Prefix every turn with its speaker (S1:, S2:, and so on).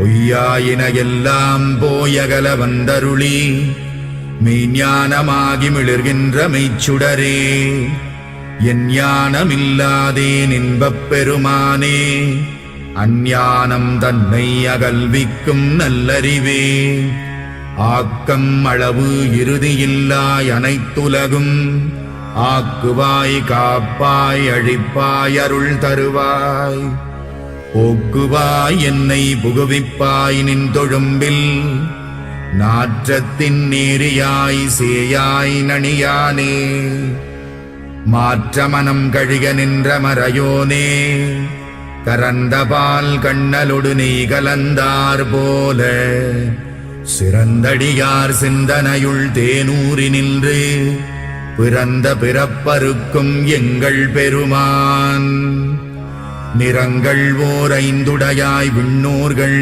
S1: பொய்யாயின எல்லாம் போயகல வந்தருளி மெய்ஞானமாகி மிளிர்கின்ற மெய்ச்சுடரே. என் ஞானமில்லாதே இன்பப் பெருமானே அஞ்ஞானம் தன்னை அகல்விக்கும் நல்லறிவே. ஆக்கம் அளவு இறுதியில்லாய் அனைத்துலகும் ஆக்குவாய் காப்பாய் அழிப்பாய் அருள் தருவாய். போக்குவாய் என்னை புகுவிப்பாய் நின் தொழும்பில் நாற்றத்தின் நேரியாய் சேயாய் நணியானே. மாற்ற மனம் கழிக நின்ற மறையோனே. கரந்தபால் கண்ணலொடு நீ கலந்தார் போல. சிறந்தடியார் சிந்தனையுள் தேனூறி நின்று. பிறந்த பிறப்பருக்கும் எங்கள் பெருமான். நிறங்கள் ஓர் ஐந்துடையாய் விண்ணோர்கள்.